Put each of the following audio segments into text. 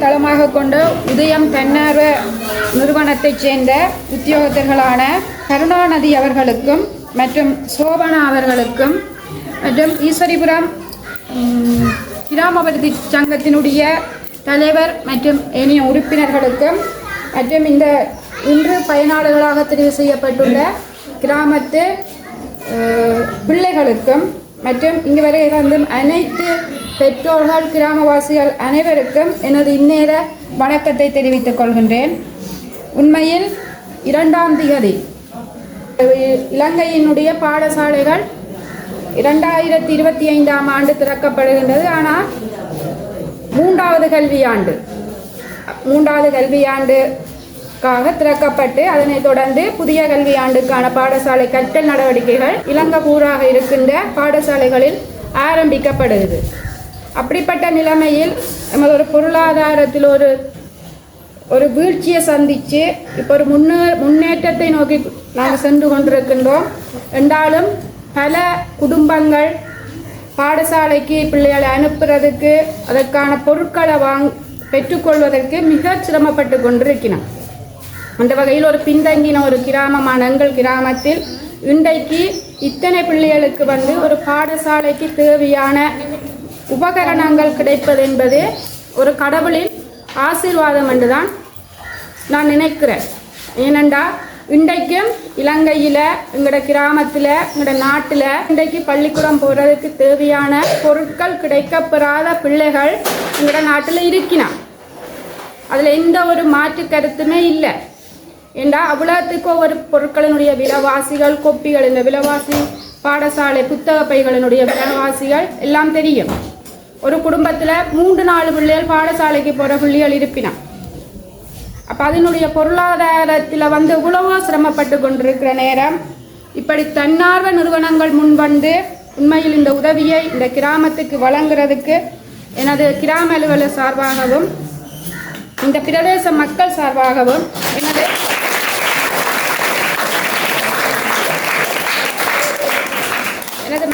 தளமாக கொண்ட உதயம் தன்னார்வ நிறுவனத்தைச் சேர்ந்த உத்தியோகத்தர்களான கருணாநிதி அவர்களுக்கும் மற்றும் சோபனா அவர்களுக்கும் மற்றும் ஈஸ்வரிபுரம் ம், கிராமபதி சங்கத்தினுடைய தலைவர் மற்றும் ஏனைய உறுப்பினர்களுக்கும் மற்றும் இந்த இன்று பயனாளர்களாக தெரிவு செய்யப்பட்டுள்ள கிராமத்து பிள்ளைகளுக்கும் மற்றும் இங்கு வரை இருந்து அனைத்து பெற்றோர்கள் கிராமவாசிகள் அனைவருக்கும் எனது இந்நேர வணக்கத்தை தெரிவித்துக் கொள்கின்றேன். உண்மையில் இரண்டாம் திகதி இலங்கையினுடைய பாடசாலைகள் இரண்டாயிரத்தி இருபத்தி ஐந்தாம் ஆண்டு திறக்கப்படுகின்றது. ஆனால் மூன்றாவது கல்வியாண்டு மூன்றாவது கல்வியாண்டுக்காக திறக்கப்பட்டு அதனைத் தொடர்ந்து புதிய கல்வியாண்டுக்கான பாடசாலை கற்றல் நடவடிக்கைகள் இலங்கை பூராக இருக்கின்ற பாடசாலைகளில் ஆரம்பிக்கப்படுகிறது. அப்படிப்பட்ட நிலைமையில் நமது ஒரு பொருளாதாரத்தில் ஒரு ஒரு வீழ்ச்சியை சந்தித்து இப்போ ஒரு முன்னே முன்னேற்றத்தை நோக்கி நாங்கள் சென்று கொண்டிருக்கின்றோம். என்றாலும் பல குடும்பங்கள் பாடசாலைக்கு பிள்ளைகளை அனுப்புறதுக்கு அதற்கான பொருட்களை வாங் பெற்றுக்கொள்வதற்கு மிக சிரமப்பட்டு கொண்டிருக்கிறோம். அந்த வகையில் ஒரு பின்தங்கின ஒரு கிராமமான எங்கள் கிராமத்தில் இன்றைக்கு இத்தனை பிள்ளைகளுக்கு வந்து ஒரு பாடசாலைக்கு தேவையான உபகரணங்கள் கிடைப்பது என்பது ஒரு கடவுளின் ஆசீர்வாதம் என்றுதான் நான் நினைக்கிறேன். ஏனெண்டா இன்றைக்கும் இலங்கையில் எங்களோட கிராமத்தில் எங்களோட நாட்டில் இன்றைக்கு பள்ளிக்கூடம் போகிறதுக்கு தேவையான பொருட்கள் கிடைக்கப்பெறாத பிள்ளைகள் எங்களோட நாட்டில் இருக்கினான் அதில் எந்த ஒரு மாற்று கருத்துமே இல்லை. ஏண்டா அவ்வளோத்துக்கு ஒவ்வொரு பொருட்களினுடைய விலைவாசிகள் கொப்பிகள் இந்த விலைவாசி பாடசாலை புத்தக பைகளினுடைய விலைவாசிகள் எல்லாம் தெரியும். ஒரு குடும்பத்தில் மூன்று நாலு பிள்ளைகள் பாடசாலைக்கு போகிற பிள்ளைகள் இருப்பினா அப்போ அதனுடைய பொருளாதாரத்தில் வந்து இவ்வளவோ சிரமப்பட்டு கொண்டிருக்கிற நேரம் இப்படி தன்னார்வ நிறுவனங்கள் முன் வந்து உண்மையில் இந்த உதவியை இந்த கிராமத்துக்கு வழங்குறதுக்கு எனது கிராம அலுவலர் சார்பாகவும் இந்த பிரதேச மக்கள் சார்பாகவும் எனது எனது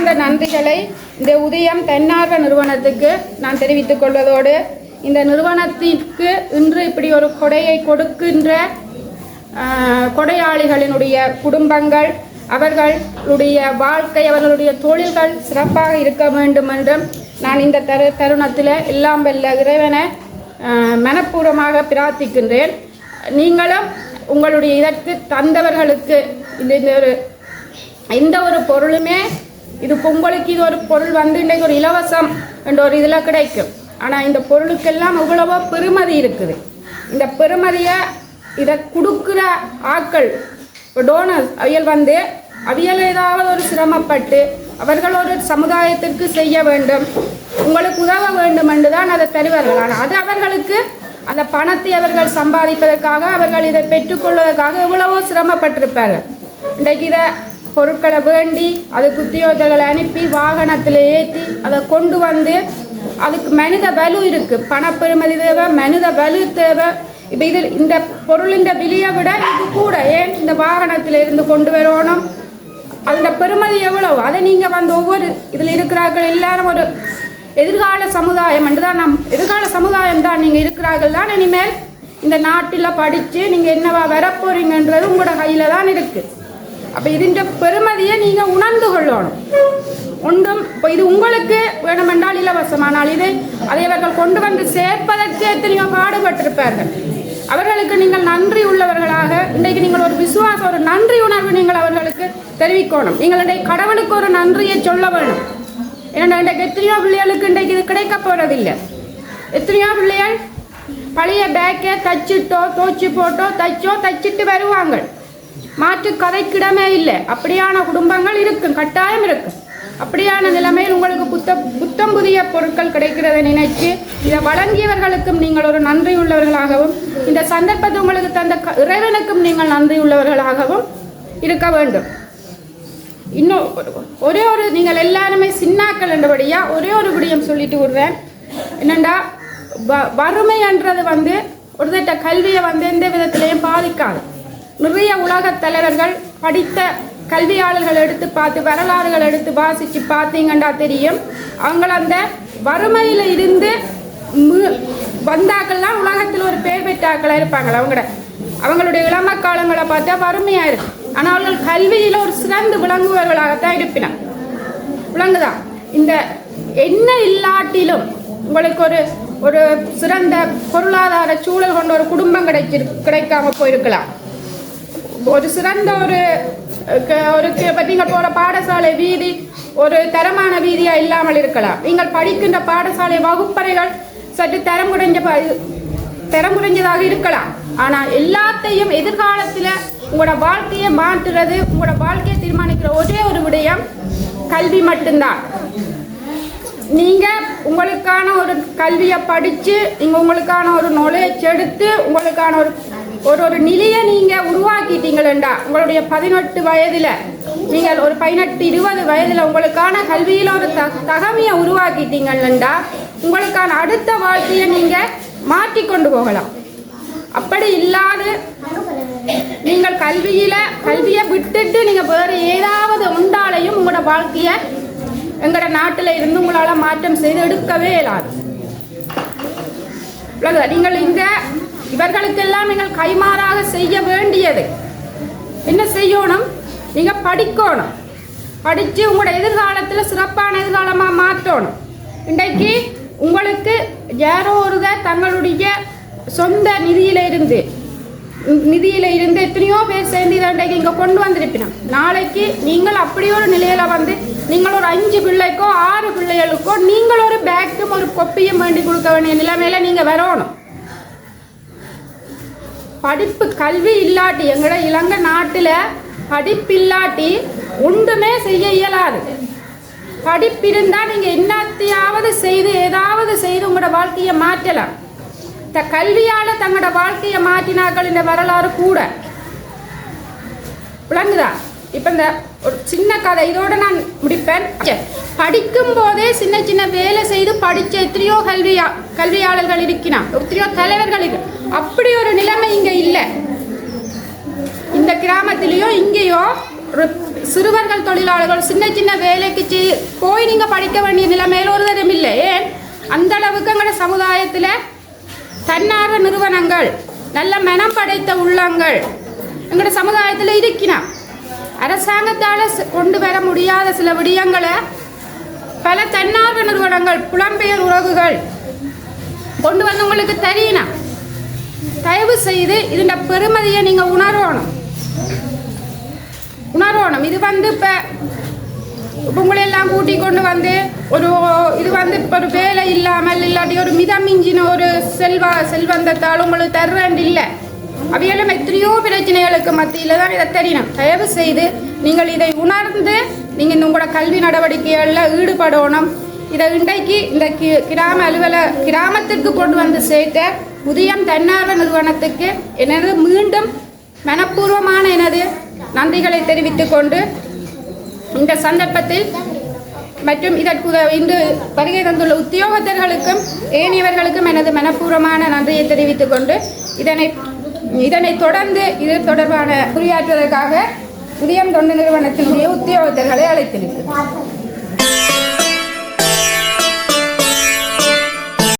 மனமார்ந்த நன்றிகளை இந்த உதயம் தன்னார்வ நிறுவனத்துக்கு நான் தெரிவித்துக் கொள்வதோடு இந்த நிறுவனத்திற்கு இன்று இப்படி ஒரு கொடையை கொடுக்கின்ற கொடையாளிகளினுடைய குடும்பங்கள் அவர்களுடைய வாழ்க்கை அவர்களுடைய தொழில்கள் சிறப்பாக இருக்க வேண்டும் என்றும் நான் இந்த தரு தருணத்தில் எல்லாம் வெல்ல இறைவனை மனப்பூர்வமாக பிரார்த்திக்கின்றேன். நீங்களும் உங்களுடைய இதற்கு தந்தவர்களுக்கு இந்த இந்த ஒரு எந்த ஒரு பொருளுமே இது பொங்கலுக்கு இது ஒரு பொருள் வந்து இன்றைக்கு ஒரு இலவசம் என்ற ஒரு இதில் கிடைக்கும். ஆனால் இந்த பொருளுக்கெல்லாம் இவ்வளவோ பெருமதி இருக்குது. இந்த பெருமதியை இதை கொடுக்குற ஆட்கள் இப்போ டோனர்ஸ் அவியல் வந்து அவியல் ஏதாவது ஒரு சிரமப்பட்டு அவர்கள் ஒரு சமுதாயத்திற்கு செய்ய வேண்டும் உங்களுக்கு உதவ வேண்டும் என்று தான் அதை தருவார்கள். ஆனால் அது அவர்களுக்கு அந்த பணத்தை அவர்கள் சம்பாதிப்பதற்காக அவர்கள் இதை பெற்றுக்கொள்வதற்காக எவ்வளவோ சிரமப்பட்டிருப்பார்கள். இன்றைக்கு இதை பொருட்களை வேண்டி அதுக்கு உத்தியோகங்களை அனுப்பி வாகனத்தில் ஏற்றி அதை கொண்டு வந்து அதுக்கு மனித வலு இருக்குது பணப்பெருமதி தேவை மனித வலு தேவை. இப்போ இதில் இந்த பொருளின் விலையை விட இது கூட ஏன் இந்த வாகனத்தில் இருந்து கொண்டு வரணும்? அந்த பெருமதி எவ்வளோ அதை நீங்கள் வந்து ஒவ்வொரு இதில் இருக்கிறார்கள் எல்லாரும் ஒரு எதிர்கால சமுதாயம் என்று தான் நம் எதிர்கால சமுதாயம் தான் நீங்கள் இருக்கிறார்கள் தான் இனிமேல். இந்த நாட்டில் படித்து நீங்கள் என்னவா வரப்போறீங்கன்றது உங்களோட கையில் தான் இருக்குது அப்போ இதன் பெருமதியை நீங்கள் உணர்ந்து கொள்ளணும். ஒன்றும் இப்போ இது உங்களுக்கு வேணுமென்றால் இலவசமானால் இதை அதை அவர்கள் கொண்டு வந்து சேர்ப்பதற்கு எத்தனையோ பாடுபட்டிருப்பார்கள். அவர்களுக்கு நீங்கள் நன்றி உள்ளவர்களாக இன்றைக்கு நீங்கள் ஒரு விசுவாசம் ஒரு நன்றி உணர்வு நீங்கள் அவர்களுக்கு தெரிவிக்கணும். நீங்கள் இன்றைக்கு கடவுளுக்கு ஒரு நன்றியை சொல்ல வேணும். ஏன்னா இன்றைக்கு எத்தனையோ பிள்ளைகளுக்கு இன்றைக்கு இது கிடைக்க போகிறதில்லை எத்தனையோ பிள்ளைகள் பழைய பேக்கை தச்சிட்டோ தோச்சி போட்டோ தைச்சோ தச்சிட்டு வருவாங்க. மாற்று கதைக்கிடமே இல்லை. அப்படியான குடும்பங்கள் இருக்கும் கட்டாயம் இருக்கும். அப்படியான நிலைமையில் உங்களுக்கு புத்த புத்தம் புதிய பொருட்கள் கிடைக்கிறதை நினைச்சு இதை வழங்கியவர்களுக்கும் நீங்கள் ஒரு நன்றி உள்ளவர்களாகவும் இந்த சந்தர்ப்பத்தை உங்களுக்கு தந்த க- இறைவனுக்கும் நீங்கள் நன்றி உள்ளவர்களாகவும் இருக்க வேண்டும். இன்னும் ஒரு- ஒரே ஒரு நீங்கள் எல்லாருமே சின்னாக்கள் என்றபடியா ஒரே ஒரு விடயம் சொல்லிட்டு விடுறேன். என்னண்டா வ வறுமைன்றது வந்து ஒருத்தட்ட கல்வியை வந்து எந்த விதத்திலையும் பாதிக்காது. நிறைய உலகத் தலைவர்கள் படித்த கல்வியாளர்கள் எடுத்து பார்த்து வரலாறுகள் எடுத்து வாசித்து பார்த்தீங்கன்னா தெரியும். அவங்கள அந்த வறுமையில் இருந்து மு- வந்தாக்கள்லாம் உலகத்தில் ஒரு பேர் பெற்றாக்களாக இருப்பாங்கள அவங்கள? அவங்களுடைய இளம காலங்களை பார்த்தா வறுமையாக இருக்கு. ஆனால் அவர்கள் கல்வியில் ஒரு சிறந்து விளங்குபவர்களாகத்தான் இருப்பினர். விளங்குதா? இந்த என்ன இல்லாட்டிலும் உங்களுக்கு ஒரு ஒரு சிறந்த பொருளாதார சூழல் கொண்ட ஒரு குடும்பம் கிடைச்சிரு கிடைக்காம போயிருக்கலாம். ஒரு சிறந்த ஒரு க- ஒரு நீங்கள் போகிற பாடசாலை வீதி ஒரு தரமான வீதியாக இல்லாமல் இருக்கலாம். நீங்கள் படிக்கின்ற பாடசாலை வகுப்பறைகள் சற்று தரம் குறைஞ்ச ப- தரம் குறைஞ்சதாக இருக்கலாம். ஆனால் எல்லாத்தையும் எதிர்காலத்தில் உங்களோட வாழ்க்கையை மாற்றுறது உங்களோட வாழ்க்கையை தீர்மானிக்கிற ஒரே ஒரு விடயம் கல்வி மட்டும்தான். நீங்கள் உங்களுக்கான ஒரு கல்வியை படித்து நீங்கள் உங்களுக்கான ஒரு நுழையை எடுத்து உங்களுக்கான ஒரு ஒரு ஒரு நிலையை நீங்கள் உருவாக்கிட்டீங்களா உங்களுடைய பதினெட்டு வயதில். நீங்கள் ஒரு பதினெட்டு இருபது வயதில் உங்களுக்கான கல்வியில் ஒரு த தகமையை உருவாக்கிட்டீங்களா உங்களுக்கான அடுத்த வாழ்க்கையை நீங்கள் மாற்றி கொண்டு போகலாம். அப்படி இல்லாது நீங்கள் கல்வியில் கல்வியை விட்டுட்டு நீங்கள் வேறு ஏதாவது உண்டாலையும் உங்களோட வாழ்க்கையை எங்களோட நாட்டில் இருந்து உங்களால் மாற்றம் செய்து எடுக்கவே இல்லாது நீங்கள் இங்கே இவர்களுக்கெல்லாம் நீங்கள் கைமாறாக செய்ய வேண்டியது. என்ன செய்யணும்? நீங்கள் படிக்கணும். படித்து உங்களோட எதிர்காலத்தில் சிறப்பான எதிர்காலமாக மாற்றணும். இன்றைக்கு உங்களுக்கு யாரோ ஒருவர் தங்களுடைய சொந்த நிதியில இருந்து நிதியில இருந்து எத்தனையோ பேர் சேர்ந்து இதை இன்றைக்கு இங்கே கொண்டு வந்திருப்பினோம். நாளைக்கு நீங்கள் அப்படி ஒரு நிலையில வந்து நீங்கள் ஒரு அஞ்சு பிள்ளைக்கோ ஆறு பிள்ளைகளுக்கோ நீங்கள் ஒரு பேக்கும் ஒரு கொப்பியும் வேண்டி கொடுக்க வேண்டிய நிலைமையில நீங்கள் வரணும். படிப்பு கல்வி இல்லாட்டி எங்களோட இலங்கை நாட்டில் படிப்பு இல்லாட்டி ஒன்றுமே செய்ய இயலாது. படிப்பு இருந்தால் நீங்கள் என்னத்தையாவது செய்து ஏதாவது செய்து உங்களோட வாழ்க்கையை மாற்றலாம். இந்த கல்வியால் தங்களோட வாழ்க்கையை மாற்றினாக்கள் இந்த வரலாறு கூட. விளங்குதா? இப்போ இந்த ஒரு சின்ன கதை இதோட நான் முடிப்பேன். படிக்கும் போதே சின்ன சின்ன வேலை செய்து படித்த எத்தனையோ கல்வியா கல்வியாளர்கள் இருக்கிறான். எத்தனையோ தலைவர்கள் இருக்கு அப்படி ஒரு நிலைமை இங்கே இல்லை. இந்த கிராமத்திலேயோ இங்கேயோ சிறுவர்கள் தொழிலாளர்கள் சின்ன சின்ன வேலைக்கு செய் போய் நீங்கள் படிக்க வேண்டிய நிலைமையில் ஒரு தரம் இல்லை. ஏன்? அந்த அளவுக்கு எங்களோட சமுதாயத்தில் தன்னார்வ நிறுவனங்கள் நல்ல மனம் படைத்த உள்ளங்கள் எங்களோட சமுதாயத்தில் இருக்கிறான். அரசாங்கத்தால் கொண்டு வர முடியாத சில விடயங்களை பல தன்னார்வ நிறுவனங்கள் புலம்பெயர் உறவுகள் கொண்டு வந்து உங்களுக்கு தெரியணும் தயவு செய்து இதன் பெருமதியை நீங்கள் உணரணும். உணரணும். இது வந்து இப்போ உங்களை எல்லாம் கூட்டி கொண்டு வந்து ஒரு இது வந்து இப்போ ஒரு வேலை இல்லாமல் இல்லாட்டி ஒரு மிதமிஞ்சின ஒரு செல்வா செல்வந்தத்தால் உங்களுக்கு தர்றேன் இல்லை அவையெல்லாம் எத்தனையோ பிரச்சனைகளுக்கு மத்தியில் தான் இதை தெரியணும் தயவு செய்து நீங்கள் இதை உணர்ந்து நீங்கள் இந்த உங்களோட கல்வி நடவடிக்கைகளில் ஈடுபடணும். இதை இன்றைக்கு இந்த கி- கிராம அலுவல கிராமத்திற்கு கொண்டு வந்து சேர்த்த புதியம் தன்னார்வ நிறுவனத்துக்கு எனது மீண்டும் மனப்பூர்வமான எனது நன்றிகளை தெரிவித்துக் கொண்டு இந்த சந்தர்ப்பத்தில் மற்றும் இதற்கு இன்று வருகை தந்துள்ள உத்தியோகத்தர்களுக்கும் ஏனியவர்களுக்கும் எனது மனப்பூர்வமான நன்றியை தெரிவித்துக் கொண்டு இதனை இதனை தொடர்ந்து இது தொடர்பான உரையாற்றுவதற்காக புதியம் தொண்டு நிறுவனத்தினுடைய உத்தியோகத்தர்களை அழைத்திருக்கிறேன்